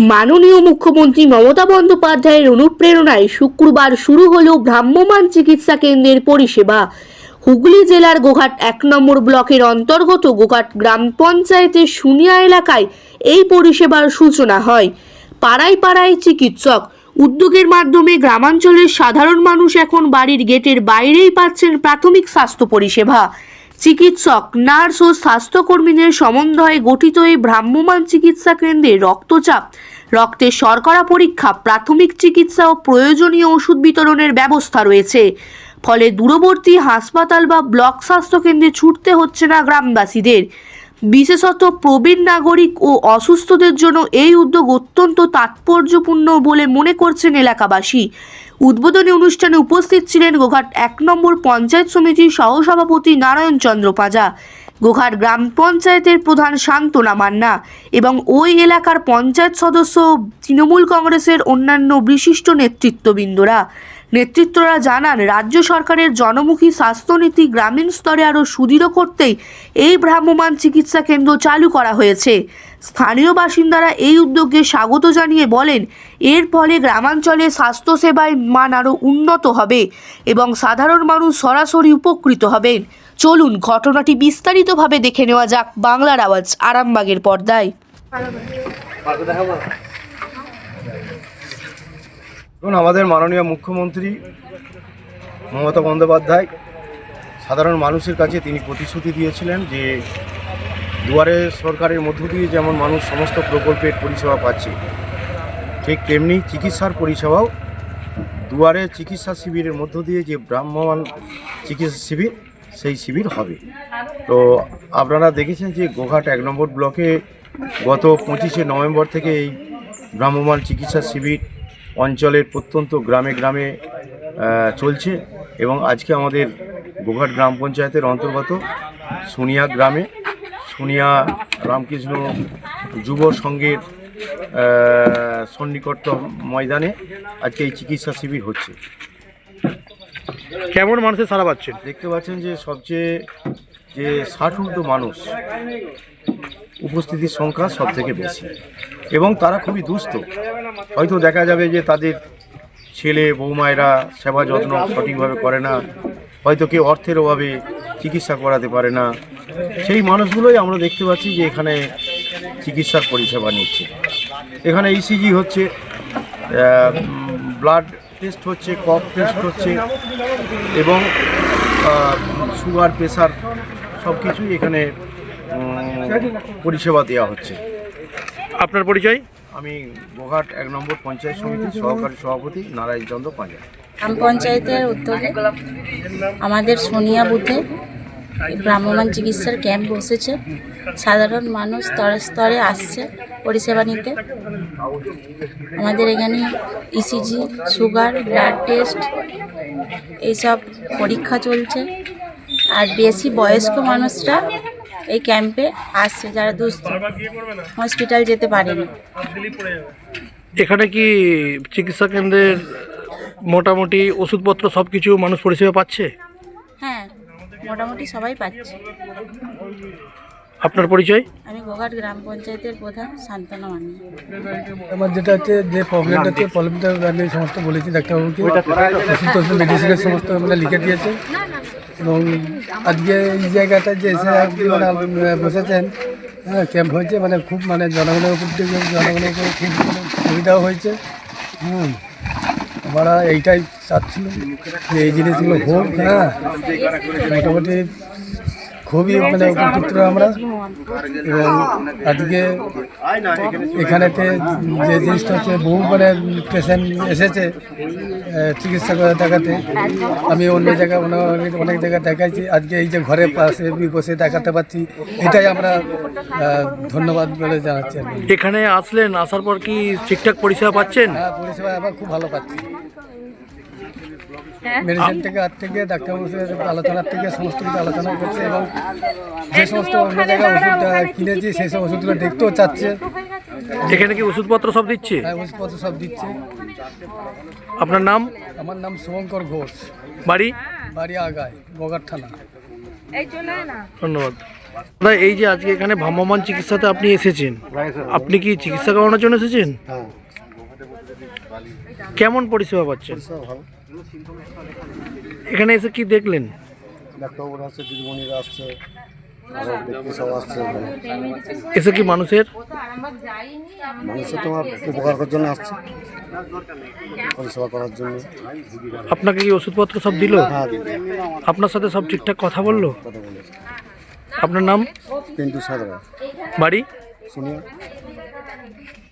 মাননীয় মুখ্যমন্ত্রী মমতা বন্দ্যোপাধ্যায়ের অনুপ্রেরণায় শুক্রবার শুরু হলো ভ্রাম্যমাণ চিকিৎসা কেন্দ্রের পরিষেবা। হুগলি জেলার গোঘাট এক নম্বর ব্লকের অন্তর্গত গোঘাট গ্রাম পঞ্চায়েতের সুনিয়া এলাকায় এই পরিষেবার সূচনা হয়। পাড়ায় পাড়ায় চিকিৎসক। উদ্যোগের মাধ্যমে গ্রামাঞ্চলের সাধারণ মানুষ এখন বাড়ির গেটের বাইরেই পাচ্ছেন প্রাথমিক স্বাস্থ্য পরিষেবা। চিকিৎসক, নার্স ও স্বাস্থ্যকর্মীদের সমন্বয়ে গঠিত এই ভ্রাম্যমান চিকিৎসা কেন্দ্রে রক্তচাপ রক্তের শর্করা পরীক্ষা, প্রাথমিক চিকিৎসা ও প্রয়োজনীয় ওষুধ বিতরণের ব্যবস্থা রয়েছে। ফলে দূরবর্তী হাসপাতাল বা ব্লক স্বাস্থ্যকেন্দ্রে ছুটতে হচ্ছে না গ্রামবাসীদের। বিশেষত প্রবীণ নাগরিক ও অসুস্থদের জন্য এই উদ্যোগ অত্যন্ত তাৎপর্যপূর্ণ বলে মনে করছেন এলাকাবাসী। উদ্বোধনী অনুষ্ঠানে উপস্থিত ছিলেন গোঘাট এক নম্বর পঞ্চায়েত সমিতির সহসভাপতি নারায়ণ চন্দ্র পাজা, গোঘাট গ্রাম পঞ্চায়েতের প্রধান শান্তনা মান্না এবং ওই এলাকার পঞ্চায়েত সদস্য তৃণমূল কংগ্রেসের অন্যান্য বিশিষ্ট নেতৃত্ববৃন্দরা। নেতৃত্বরা জানান, রাজ্য সরকারের জনমুখী স্বাস্থ্যনীতি গ্রামীণ স্তরে আরও সুদৃঢ় করতেই এই ভ্রাম্যমাণ চিকিৎসা কেন্দ্র চালু করা হয়েছে। স্থানীয় বাসিন্দারা এই উদ্যোগকে স্বাগত জানিয়ে বলেন, এর ফলে গ্রামাঞ্চলে স্বাস্থ্যসেবায় মান আরও উন্নত হবে এবং সাধারণ মানুষ সরাসরি উপকৃত হবেন। চলুন ঘটনাটি বিস্তারিতভাবে দেখে নেওয়া যাক বাংলার আওয়াজ আরামবাগের পর্দায়। দেখুন, আমাদের মাননীয় মুখ্যমন্ত্রী মমতা বন্দ্যোপাধ্যায় সাধারণ মানুষের কাছে তিনি প্রতিশ্রুতি দিয়েছিলেন যে দুয়ারে সরকারের মধ্য দিয়ে যেমন মানুষ সমস্ত প্রকল্পের পরিষেবা পাচ্ছে, ঠিক তেমনি চিকিৎসার পরিষেবাও দুয়ারে চিকিৎসা শিবিরের মধ্য দিয়ে যে ব্রাহ্মণ চিকিৎসা শিবির, সেই শিবির হবে। তো আপনারা দেখেছেন যে গোঘাট এক নম্বর ব্লকে গত পঁচিশে নভেম্বর থেকে এই ভ্রাম্যমাণ চিকিৎসা শিবির অঞ্চলের প্রত্যন্ত গ্রামে গ্রামে চলছে এবং আজকে আমাদের গোঘাট গ্রাম পঞ্চায়েতের অন্তর্গত সোনিয়া গ্রামে সোনিয়া রামকৃষ্ণ যুব সংঘের আহ, সন্নিকট্য ময়দানে আজকে এই চিকিৎসা শিবির হচ্ছে। কেমন মানুষের সারা পাচ্ছেন? দেখতে পাচ্ছেন যে সবচেয়ে যে ষাট মানুষ উপস্থিতির সংখ্যা সব থেকে বেশি। এবং তারা খুবই দুস্থ। হয়তো দেখা যাবে যে তাদের ছেলে বৌমায়েরা সেবা যত্ন সঠিকভাবে করে না। হয়তো কেউ অর্থের অভাবে চিকিৎসা করাতে পারে না। সেই মানুষগুলোই আমরা দেখতে পাচ্ছি যে এখানে চিকিৎসার পরিষেবা নিচ্ছে। এখানে ইসিজি হচ্ছে ব্লাড টেস্ট হচ্ছে কফ টেস্ট হচ্ছে এবং সুগার প্রেশার সব কিছুই এখানে পরিষেবা দেওয়া হচ্ছে। আপনার পরিচয়? আমি গোঘাট এক নম্বর পঞ্চায়েত সমিতির সহকারী সভাপতি নারায়ণ চন্দ্র পাঁজা। গ্রাম পঞ্চায়েতের উদ্যোগে আমাদের সোনিয়া বুথে ভ্রাম্যমাণ চিকিৎসার ক্যাম্প বসেছে। সাধারণ মানুষ স্তরে স্তরে আসছে পরিষেবা নিতে। আমাদের এখানে ইসিজি সুগার ব্লাড টেস্ট এইসব পরীক্ষা চলছে। আর বেশি বয়স্ক মানুষরা এই ক্যাম্পে আসছে যারা দুস্থ। হসপিটাল যেতে পারেনি। এখানে কি চিকিৎসা কেন্দ্রের মোটামুটি ওষুধপত্র সব কিছু মানুষ পরিষেবা পাচ্ছে? হ্যাঁ মোটামুটি সবাই পাচ্ছে। আপনার পরিচয়? আমি গোঘাট গ্রাম পঞ্চায়েতের প্রধান শান্তনা মানি আমার যেটা হচ্ছে যে প্রবলেমটা হচ্ছে প্রবলেমটা আমি সমস্ত বলেছি ডাক্তারবাবুকে। ওষুধ মেডিসিনের সমস্ত আমরা লিখে দিয়েছে। এবং আজকে এই জায়গাটা যে এসে আপনি মানে বসেছেন ক্যাম্প হয়েছে মানে খুব মানে জনগণের উপর জনগণের উপর খুব সুবিধাও হয়েছে, হুম। আমরা এইটাই চাচ্ছিল যে এই জিনিসগুলো হোক হ্যাঁ। মোটামুটি খুবই মানে উপকৃত আমরা। এবং আজকে এখানেতে যে জিনিসটা হচ্ছে বহু মানে পেশেন্ট এসেছে চিকিৎসা করে দেখাতে আমি অন্য জায়গায় অনেক অনেক জায়গায় দেখাইছি। আজকে এই যে ঘরের পাশে বসে দেখাতে পাচ্ছি এটাই আমরা ধন্যবাদ বলে জানাচ্ছি আর কি। এখানে আসলেন আসার পর কি ঠিকঠাক পরিষেবা পাচ্ছেন? হ্যাঁ পরিষেবা আবার খুব ভালো পাচ্ছি। মেডিসিন থেকে হাত থেকে ডাক্তারবাবুর আলোচনার থেকে সমস্ত কিছু আলোচনা করছে এবং যে সমস্ত অন্য জায়গায় ওষুধ কিনেছি সেই সব ওষুধগুলো দেখতেও চাচ্ছে। এখানে কি ওষুধপত্র সব দিচ্ছে? হ্যাঁ ওষুধপত্র সব দিচ্ছে। আপনার নাম? আমার নাম শুভঙ্কর ঘোষ। বাড়ি? বাড়ি আগায় বগার থানা। ধন্যবাদ। দাদা এই যে আজকে এখানে ভ্রাম্যমান চিকিৎসাতে আপনি এসেছেন আপনি কি চিকিৎসা করানোর জন্য এসেছেন? হ্যাঁ। কেমন পরিষেবা পাচ্ছেন? ভালো। এখানে এসে কি দেখলেন? ডাক্তারবাবুরা আসছে দিদিমণিরা আসছে আরও ব্যক্তি সব আসছে এখানে। এসে কি মানুষের? মানুষের তোমার উপকার করার জন্য আসছে। পরিষেবা করার জন্য। আপনাকে কি ওষুধপত্র সব দিল? হ্যাঁ দিদি আপনার সাথে সব ঠিকঠাক কথা বলল? কথা বলেছে আপনার নাম? পিন্টু সাদরা বাড়ি? শুনিয়া